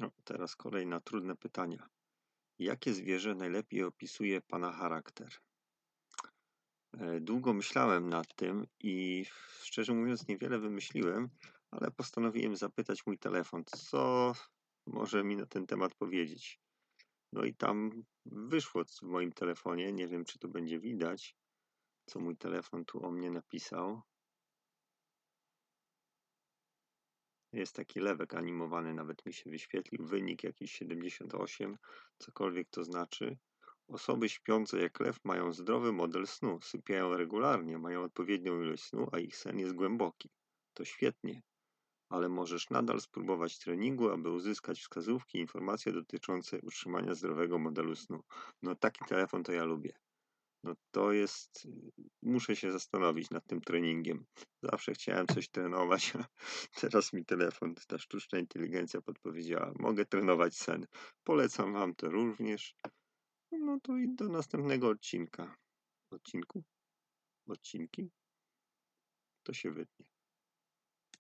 No, teraz kolej na trudne pytania. Jakie zwierzę najlepiej opisuje pana charakter? E, Długo myślałem nad tym i szczerze mówiąc niewiele wymyśliłem, ale postanowiłem zapytać mój telefon, co może mi na ten temat powiedzieć. No i tam wyszło w moim telefonie, nie wiem czy to będzie widać, co mój telefon tu o mnie napisał. Jest taki lewek animowany, nawet mi się wyświetlił. Wynik jakiś 78, cokolwiek to znaczy. Osoby śpiące jak lew mają zdrowy model snu, sypiają regularnie, mają odpowiednią ilość snu, a ich sen jest głęboki. To świetnie, ale możesz nadal spróbować treningu, aby uzyskać wskazówki i informacje dotyczące utrzymania zdrowego modelu snu. No taki telefon to ja lubię. No to jest, muszę się zastanowić nad tym treningiem. Zawsze chciałem coś trenować, a teraz mi telefon, ta sztuczna inteligencja podpowiedziała, mogę trenować sen. Polecam Wam to również. No to i do następnego odcinka. Odcinku? Odcinki? To się wytnie.